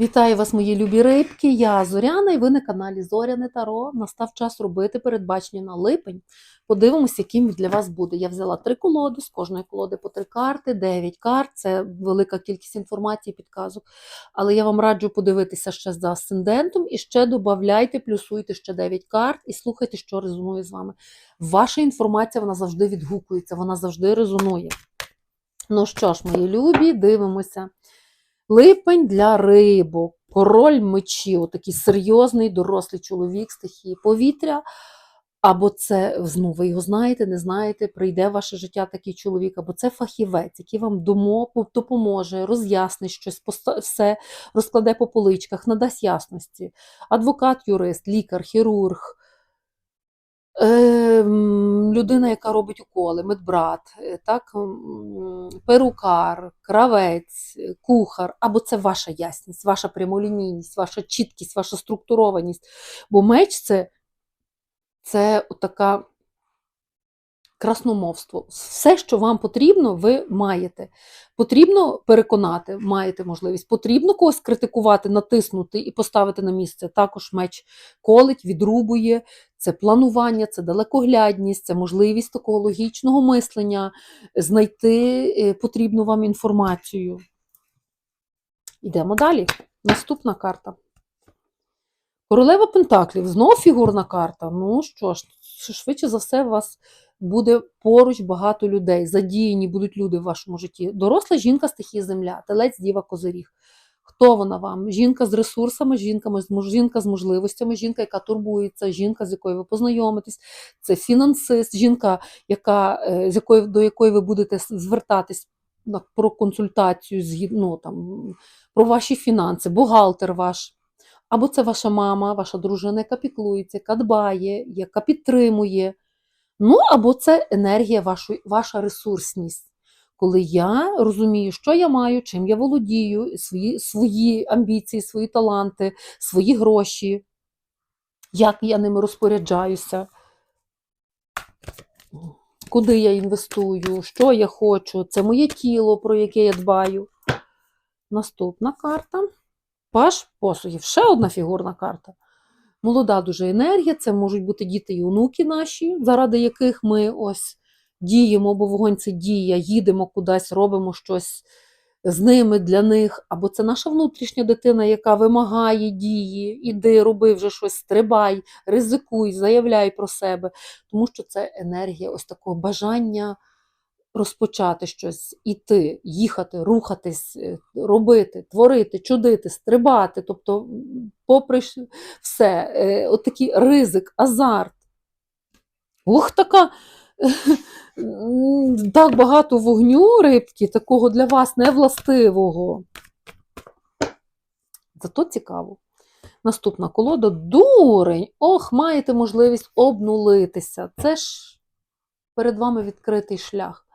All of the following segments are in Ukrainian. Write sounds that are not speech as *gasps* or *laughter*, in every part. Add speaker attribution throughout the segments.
Speaker 1: Вітаю вас, мої любі рибки. Я Зоряна, і ви на каналі Зоряне Таро. Настав час робити передбачення на липень. Подивимось, яким для вас буде. Я взяла три колоди, з кожної колоди по три карти, дев'ять карт. Це велика кількість інформації, підказок. Але я вам раджу подивитися ще за асцендентом і ще додавайте, плюсуйте ще дев'ять карт і слухайте, що резонує з вами. Ваша інформація вона завжди відгукується, вона завжди резонує. Ну що ж, мої любі, дивимося. Липень для рибок, король мечів, такий серйозний дорослий чоловік стихії повітря. Або це, ну, ви його знаєте, не знаєте, прийде в ваше життя такий чоловік, або це фахівець, який вам допоможе, роз'яснить щось, все розкладе по поличках, надасть ясності. Адвокат, юрист, лікар, хірург, Ем, людина, яка робить уколи, медбрат, е, так, перукар, кравець, е, кухар, або це ваша ясність, ваша прямолінійність, ваша чіткість, ваша структурованість. Бо меч це, це така красномовство. Все, що вам потрібно, ви маєте. Потрібно переконати, маєте можливість. Потрібно когось критикувати, натиснути і поставити на місце. Також меч колить, відрубує. Це планування, це далекоглядність, це можливість такого логічного мислення, знайти е, потрібну вам інформацію. Йдемо далі. Наступна карта. Королева Пентаклів, знову фігурна карта. Ну що ж, швидше за все, вас буде поруч багато людей. Задіяні будуть люди в вашому житті. Доросла жінка стихії земля, телець, діва, козиріг. Хто вона вам? Жінка з ресурсами, жінка, жінка з можливостями, жінка, яка турбується, жінка, з якою ви познайомитесь, це фінансист, жінка, яка, е, з якої, до якої ви будете звертатись про консультацію, згід- ну, там, про ваші фінанси, бухгалтер ваш. Або це ваша мама, ваша дружина, яка піклується, яка дбає, яка підтримує. Ну, або це енергія, вашої, ваша ресурсність. Коли я розумію, що я маю, чим я володію, свої, свої амбіції, свої таланти, свої гроші, як я ними розпоряджаюся, куди я інвестую, що я хочу, це моє тіло, про яке я дбаю. Наступна карта. Паш посухів. Ще одна фігурна карта. Молода дуже енергія, це можуть бути діти і онуки наші, заради яких ми ось діємо, бо вогонь це дія, їдемо кудись, робимо щось з ними, для них. Або це наша внутрішня дитина, яка вимагає дії, іди, роби вже щось, стрибай, ризикуй, заявляй про себе. Тому що це енергія ось такого бажання розпочати щось, іти, їхати, рухатись, е, робити, творити, чудити, стрибати. Тобто, попри все, е, от такий ризик, азарт. Ух, така. *laughs* Так багато вогню рибки, такого для вас невластивого. Зато цікаво. Наступна колода дурень. Ох, маєте можливість обнулитися. Це ж перед вами відкритий шлях.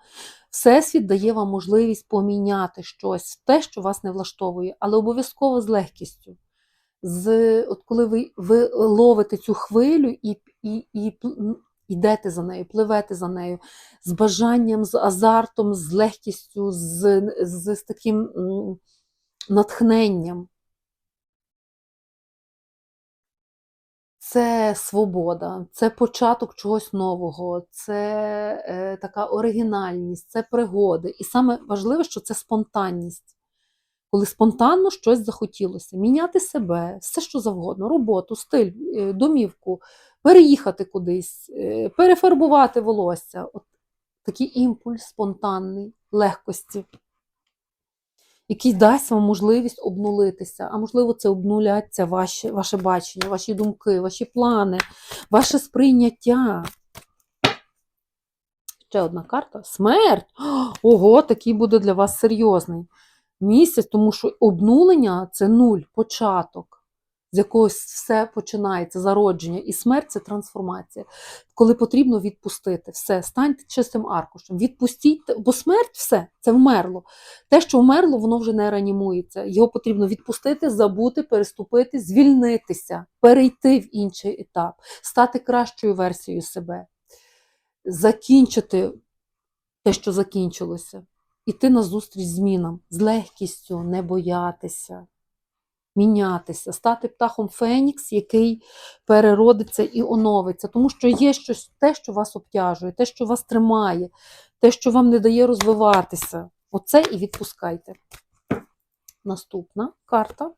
Speaker 1: Всесвіт дає вам можливість поміняти щось, те, що вас не влаштовує, але обов'язково з легкістю. З, от коли ви, ви ловите цю хвилю і, і, і йдете за нею, пливете за нею, з бажанням, з азартом, з легкістю, з, з, з таким натхненням. Це свобода, це початок чогось нового, це е, така оригінальність, це пригоди. І саме важливе, що це спонтанність. Коли спонтанно щось захотілося, міняти себе, все що завгодно, роботу, стиль, е, домівку, переїхати кудись, е, перефарбувати волосся. От такий імпульс спонтанний, легкості, який дасть вам можливість обнулитися. А можливо, це обнуляться ваші, ваше бачення, ваші думки, ваші плани, ваше сприйняття. Ще одна карта. Смерть. *gasps* Ого, такий буде для вас серйозний місяць, тому що обнулення це нуль, початок, з якогось все починається, зародження, і смерть це трансформація. Коли потрібно відпустити, все, станьте чистим аркушем, відпустіть, бо смерть все, це вмерло. Те, що вмерло, воно вже не реанімується. Його потрібно відпустити, забути, переступити, звільнитися, перейти в інший етап, стати кращою версією себе, закінчити те, що закінчилося, іти назустріч змінам з легкістю, не боятися. Мінятися, стати птахом Фенікс, який переродиться і оновиться. Тому що є щось те, що вас обтяжує, те, що вас тримає, те, що вам не дає розвиватися. Оце і відпускайте. Наступна карта.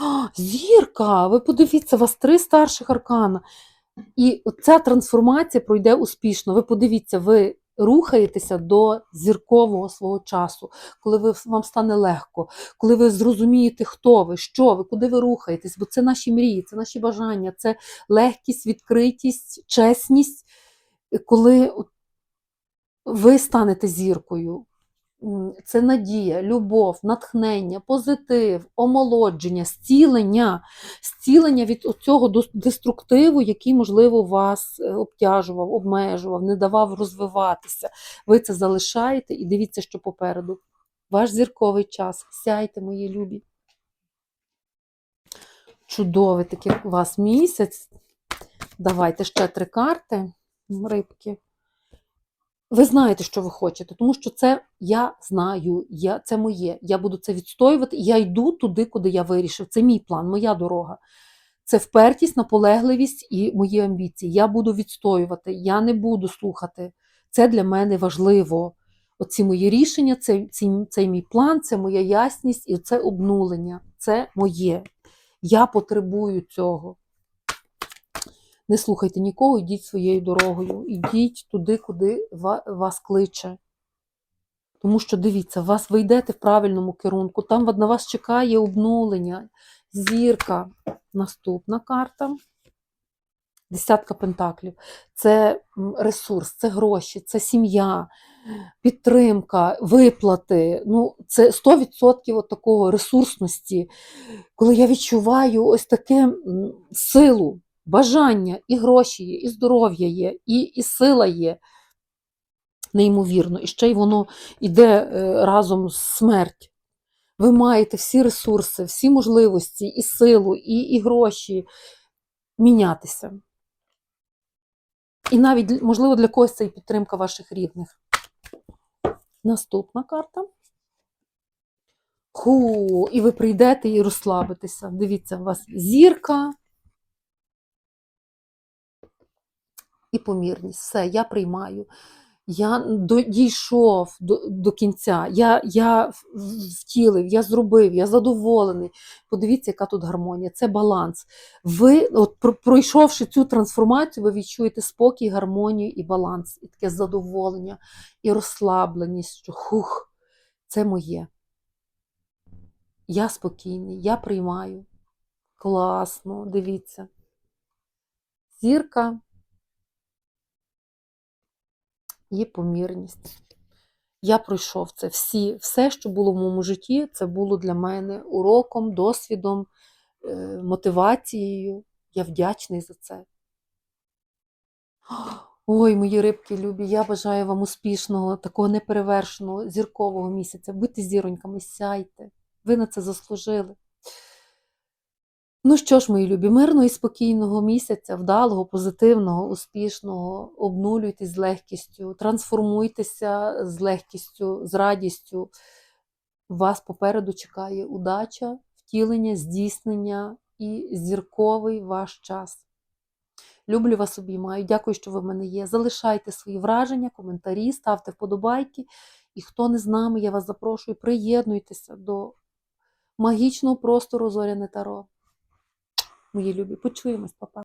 Speaker 1: А, Зірка! Ви подивіться, у вас три старших аркана. І ця трансформація пройде успішно. Ви подивіться, ви рухаєтеся до зіркового свого часу, коли ви, вам стане легко, коли ви зрозумієте, хто ви, що ви, куди ви рухаєтесь, бо це наші мрії, це наші бажання, це легкість, відкритість, чесність, коли ви станете зіркою. Це надія, любов, натхнення, позитив, омолодження, зцілення, зцілення від цього деструктиву, який, можливо, вас е, обтяжував, обмежував, не давав розвиватися. Ви це залишаєте і дивіться, що попереду. Ваш зірковий час. Сяйте, мої любі. Чудовий такий у вас місяць. Давайте ще три карти, рибки. Ви знаєте, що ви хочете, тому що це я знаю, я, це моє. Я буду це відстоювати, я йду туди, куди я вирішив. Це мій план, моя дорога. Це впертість, наполегливість і мої амбіції. Я буду відстоювати, я не буду слухати. Це для мене важливо. Оці мої рішення, це, це, це мій план, це моя ясність і це обнулення. Це моє. Я потребую цього. Не слухайте нікого, йдіть своєю дорогою, йдіть туди, куди вас кличе. Тому що дивіться, вас ви йдете в правильному керунку, там на вас чекає обнулення, зірка. Наступна карта. Десятка пентаклів. Це ресурс, це гроші, це сім'я, підтримка, виплати. Ну, це 100% от такого ресурсності, коли я відчуваю ось таке силу, бажання, і гроші є, і здоров'я є, і, і сила є. Неймовірно. І ще й воно йде е, разом з смерть. Ви маєте всі ресурси, всі можливості, і силу, і, і гроші мінятися. І навіть, можливо, для когось це і підтримка ваших рідних. Наступна карта. Ху, і ви прийдете і розслабитеся. Дивіться, у вас зірка і помірність. Все, я приймаю. Я дійшов до, до кінця, я, я втілив, я зробив, я задоволений. Подивіться, яка тут гармонія, це баланс. Ви, от, пройшовши цю трансформацію, ви відчуєте спокій, гармонію і баланс, і таке задоволення, і розслабленість, що хух, це моє. Я спокійний, я приймаю. Класно, дивіться. Зірка і помірність. Я пройшов це всі, все, що було в моєму житті, це було для мене уроком, досвідом, е, мотивацією. Я вдячний за це. Ой, мої рибки любі, я бажаю вам успішного, такого неперевершеного, зіркового місяця. Будьте зіроньками, сяйте. Ви на це заслужили. Ну що ж, мої любі, мирного і спокійного місяця, вдалого, позитивного, успішного, обнулюйтесь з легкістю, трансформуйтеся з легкістю, з радістю. Вас попереду чекає удача, втілення, здійснення і зірковий ваш час. Люблю вас обіймаю. Дякую, що ви в мене є. Залишайте свої враження, коментарі, ставте вподобайки. І хто не з нами, я вас запрошую, приєднуйтеся до магічного простору Зоряне Таро. Мої любі, почуємось, папа.